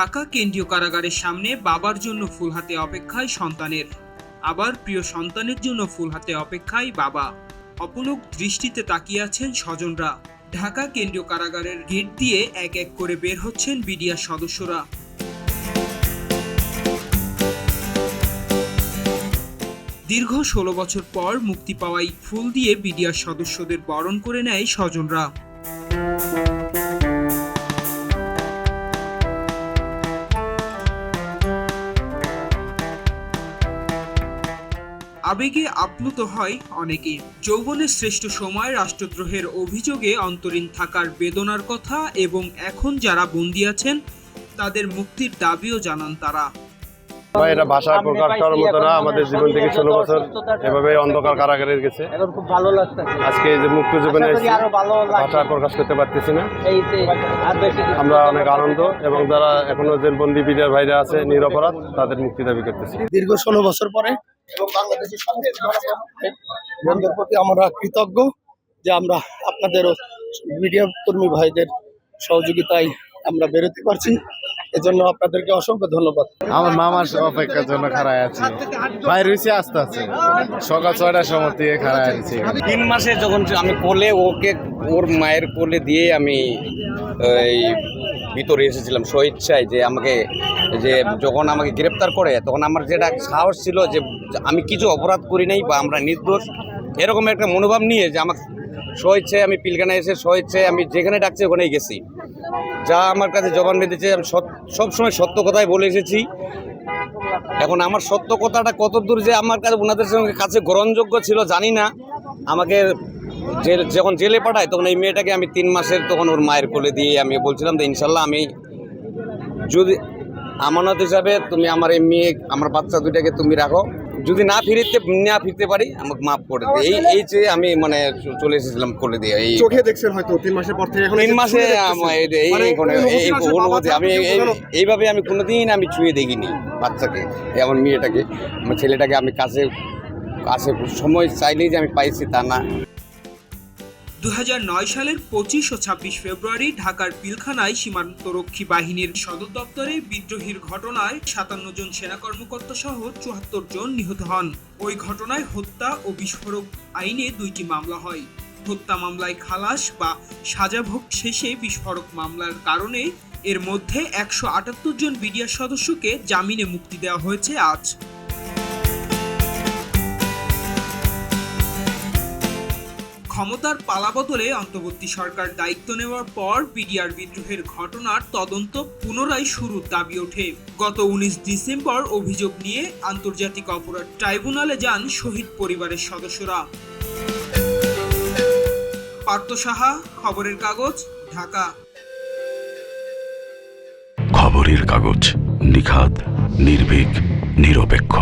ঢাকা কেন্দ্রীয় কারাগারের সামনে বাবার জন্য ফুল হাতে অপেক্ষায় সন্তানের। আবার প্রিয় সন্তানের জন্য ফুল হাতে অপেক্ষায় বাবা। অপলক দৃষ্টিতে তাকিয়ে আছেন স্বজনরা। ঢাকা কেন্দ্রীয় কারাগারের গেট দিয়ে এক এক করে বের হচ্ছেন বিডিআর সদস্যরা। দীর্ঘ ষোলো বছর পর মুক্তি পাওয়াই ফুল দিয়ে বিডিআর সদস্যদের বরণ করে নেয় স্বজনরা। আবেগে আপ্লুত হয় অনেকে। যৌবনের শ্রেষ্ঠ সময় রাষ্ট্রদ্রোহের অভিযোগে অন্তরীণ থাকার বেদনার কথা এবং এখন যারা বন্দী আছেন তাদের মুক্তির দাবিও জানান তারা। এটা ভাষা প্রকাশ করার মতো না আমাদের জীবন থেকে ষোলো বছর এভাবে অন্ধকার কারাগারে গেছে। এখন খুব ভালো লাগতেছে আজকে যে মুক্ত জীবনে ভাষা প্রকাশ করতে পারতেছি না। আমরা অনেক আনন্দ এবং যারা এখনও জেলবন্দি বিডিআর ভাইরা আছে নিরপরাধ তাদের মুক্তি দাবি করতেছি। দীর্ঘ ষোলো বছর পরে এবং বন্ধুদের প্রতি আমরা কৃতজ্ঞ যে আমরা আপনাদেরও মিডিয়া কর্মী ভাইদের সহযোগিতায় আমরা বেরোতে পারছি। এজন্য আপনাদেরকে অসংখ্য ধন্যবাদ। আমার মামার অপেক্ষার জন্য খাড়ায় আছি। বাইরে হয়েছে আস্তে আস্তে। সকাল ছয়টার সময় দিয়ে খাড়ায় আছি। তিন মাসে যখন আমি কোলে ওকে ওর মায়ের কোলে দিয়ে আমি এই ভিতরে এসেছিলাম। স্বইচ্ছায় যে আমাকে যে যখন আমাকে গ্রেপ্তার করে তখন আমার যেটা সাহস ছিল যে আমি কিছু অপরাধ করি নাই বা আমরা নির্দোষ এরকম একটা মনোভাব নিয়ে যে আমাকে স্বইচ্ছায় আমি পিলখানায় এসে স্বইচ্ছায় আমি যেখানে ডাকছি ওখানেই গেছি। যা আমার কাছে জবান বেঁধেছে, আমি সবসময় সত্য কথাই বলে এসেছি। এখন আমার সত্য কথাটা কত দূর যে আমার কাছে, ওনাদের সঙ্গে কাছে গ্রহণযোগ্য ছিল জানি না। আমাকে জেল, যখন জেলে পাঠায়, তখন এই মেয়েটাকে আমি তিন মাসের তখন ওর মায়ের কোলে দিয়ে আমি বলছিলাম যে, ইনশাল্লাহ আমি যদি আমানত হিসাবে তুমি আমার এই মেয়ে, আমার বাচ্চা দুইটাকে তুমি রাখো যদি না ফিরতে না ফিরতে পারি আমাকে মাফ করে দিই এই এই যে আমি মানে চলে এসেছিলাম করে দিয়ে এই চোখে দেখছেন হয়তো তিন মাসের পর থেকে এখন তিন মাসে এই- এই মানে এই কোনো- কোনো অনুভূতি আমি এইভাবে আমি কোনোদিন আমি ছুঁয়ে দেখিনি বাচ্চাকে আমার মেয়েটাকে। আমার ছেলেটাকে আমি কাছে কাছে সময় চাইলেই যে আমি পাইছি তা না। দু হাজার নয় সালের পঁচিশ ও ছাব্বিশ ফেব্রুয়ারি ঢাকার পিলখানায় সীমান্তরক্ষী বাহিনীর সদর দপ্তরে বিদ্রোহীর ঘটনায় সাতান্ন জন সেনা কর্মকর্তা সহ চুয়াত্তর জন নিহত হন। ওই ঘটনায় হত্যা ও বিস্ফোরক আইনে দুইটি মামলা হয়। হত্যা মামলায় খালাস বা সাজাভোগ শেষে বিস্ফোরক মামলার কারণে এর মধ্যে একশো আটাত্তর জন বিডিআর সদস্যকে জামিনে মুক্তি দেওয়া হয়েছে আজ। ক্ষমতার পালাবদলে অন্তর্বর্তী সরকার দায়িত্ব নেওয়ার পর বিডিআর বিদ্রোহের ঘটনার তদন্ত পুনরায় শুরুর দাবি ওঠে। গত উনিশ ডিসেম্বর অভিযোগ নিয়ে আন্তর্জাতিক অপরাধ ট্রাইব্যুনালে যান শহীদ পরিবারের সদস্যরা। পার্থ সাহা, খবরের কাগজ, ঢাকা। খবরের কাগজ নিখাদ, নির্ভীক, নিরপেক্ষ।